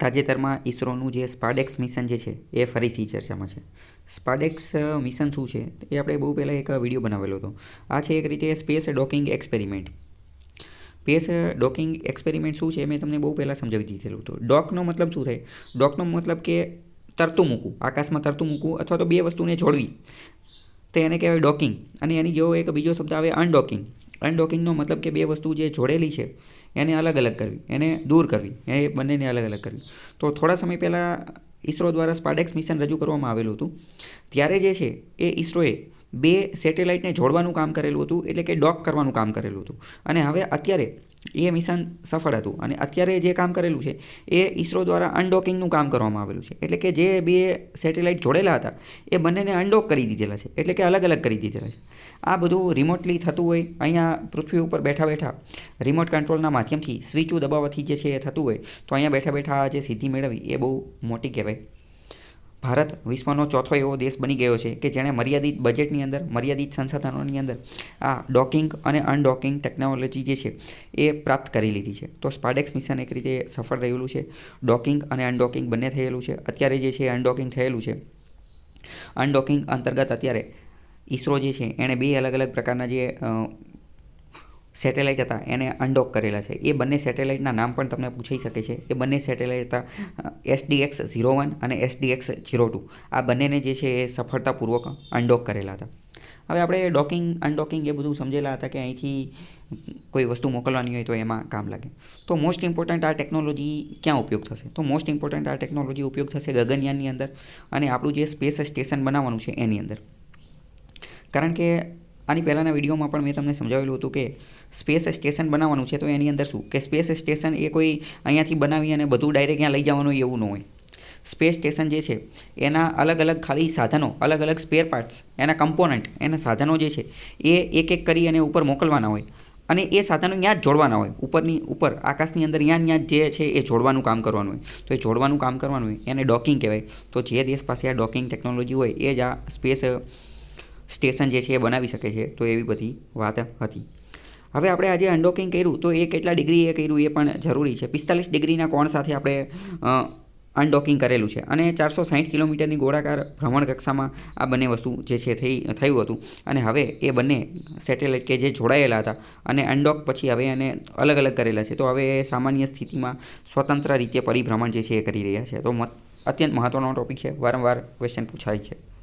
તાજેતરમાં ઇસરોનું જે સ્પાડેક્સ મિશન જે છે, એ ફરીથી ચર્ચામાં છે. સ્પાડેક્સ મિશન શું છે? એ આપણે બહુ પહેલાં એક વીડિયો બનાવેલો હતો. આ છે એક રીતે space docking experiment. Space docking experiment શું છે મેં તમને બહુ પહેલાં સમજાવી દીધેલું હતું. ડોકનો મતલબ શું થાય? ડોકનો મતલબ કે તરતું મૂકવું, આકાશમાં તરતું મૂકવું અથવા તો બે વસ્તુને જોડવી. તો એને કહેવાય ડોકિંગ. અને એની જેવો એક બીજો શબ્દ આવે અનડોકિંગ. અનડોકિંગનો મતલબ કે બે વસ્તુ જે જોડેલી છે, એને અલગ અલગ કરવી, એને દૂર કરવી, એ બંનેને અલગ અલગ કરવી. તો થોડા સમય પહેલાં ઇસરો દ્વારા સ્પાડેક્સ મિશન રજૂ કરવામાં આવેલું હતું. ત્યારે જે છે એ ઇસરોએ બે સેટેલાઇટને જોડવાનું કામ કરેલું હતું, એટલે કે ડોક કરવાનું કામ કરેલું હતું. અને હવે અત્યારે એ મિશન સફળ હતું અને અત્યારે જે કામ કરેલું છે, એ ઇસરો દ્વારા અનડોકિંગનું કામ કરવામાં આવેલું છે. એટલે કે જે બે સેટેલાઇટ જોડેલા હતા, એ બંનેને અનડોક કરી દીધેલા છે. એટલે કે અલગ અલગ કરી દીધેલા છે. આ બધું રિમોટલી થતું હોય, અહીંયા પૃથ્વી ઉપર બેઠા બેઠા રિમોટ કંટ્રોલના માધ્યમથી સ્વિચો દબાવવાથી જે છે એ થતું હોય, તો અહીંયા બેઠા બેઠા જે સિદ્ધિ મેળવી, એ બહુ મોટી કહેવાય. ભારત વિશ્વનો ચોથો એવો દેશ બની ગયો છે કે જેણે મર્યાદિત બજેટની અંદર, મર્યાદિત સંસાધનોની અંદર આ ડોકિંગ અને અનડોકિંગ ટેકનોલોજી જે છે એ પ્રાપ્ત કરી લીધી છે. તો સ્પાડેક્સ મિશન એક રીતે સફળ રહેલું છે. ડોકિંગ અને અનડોકિંગ બંને થયેલું છે. અત્યારે જે છે અનડોકિંગ થયેલું છે. અનડોકિંગ અંતર્ગત અત્યારે ઇસરો જે છે, એણે બે અલગ અલગ પ્રકારના જે સેટેલાઇટ હતા, એને અનડોક કરેલા છે. એ બંને સેટેલાઇટના નામ પણ તમને પૂછાઈ શકે છે. એ બંને સેટેલાઇટ હતા એસડીએક્સ ઝીરો વન અને એસડીએક્સ ઝીરો ટુ. આ બંનેને જે છે એ સફળતાપૂર્વક અનડોક કરેલા હતા. હવે આપણે ડોકિંગ અનડોકિંગ એ બધું સમજેલા હતા કે અહીંથી કોઈ વસ્તુ મોકલવાની હોય તો એમાં કામ લાગે. તો મોસ્ટ ઇમ્પોર્ટન્ટ આ ટેકનોલોજી ક્યાં ઉપયોગ થશે? તો મોસ્ટ ઇમ્પોર્ટન્ટ આ ટેકનોલોજી ઉપયોગ થશે ગગનયાનની અંદર અને આપણું જે સ્પેસ સ્ટેશન બનાવવાનું છે એની અંદર. કારણ કે આની પહેલાંના વિડીયોમાં પણ મેં તમને સમજાવેલું હતું કે સ્પેસ સ્ટેશન બનાવવાનું છે, તો એની અંદર શું? કે સ્પેસ સ્ટેશન એ કોઈ અહીંયાથી બનાવી અને બધું ડાયરેક્ટ ત્યાં લઈ જવાનું એવું ન હોય. સ્પેસ સ્ટેશન જે છે, એના અલગ અલગ ખાલી સાધનો, અલગ અલગ સ્પેર પાર્ટ્સ એના કમ્પોનન્ટ એના સાધનો જે છે, એ એક એક કરી અને ઉપર મોકલવાના હોય. અને એ સાધનો ત્યાં જ જોડવાના હોય. ઉપરની, ઉપર, આકાશની અંદર ત્યાં ત્યાં જે છે, એ જોડવાનું કામ કરવાનું હોય. તો એ જોડવાનું કામ કરવાનું હોય, એને ડોકિંગ કહેવાય. તો જે દેશ પાસે આ ડોકિંગ ટેકનોલોજી હોય, એ જ આ સ્પેસ સ્ટેશન જે છે એ બનાવી શકે છે, તો એવી બધી વાત હતી. હવે આપણે આજે અનડોકિંગ કર્યું, તો એ કેટલા ડિગ્રી એ કર્યું એ પણ જરૂરી છે. પિસ્તાલીસ ડિગ્રીના કોણ સાથે આપણે અનડોકિંગ કરેલું છે? અને ચારસો સાહીઠ કિલોમીટરની ગોળાકાર ભ્રમણ કક્ષામાં આ બંને વસ્તુ જે છે થઈ, થયું હતું. અને હવે એ બંને સેટેલાઇટ કે જે જોડાયેલા હતા, અને અનડોક પછી હવે એને અલગ અલગ કરેલા છે. તો હવે એ સામાન્ય સ્થિતિમાં સ્વતંત્ર રીતે પરિભ્રમણ જે છે એ કરી રહ્યા છે. તો અત્યંત મહત્ત્વનો ટોપિક છે. વારંવાર ક્વેશ્ચન પૂછાય છે.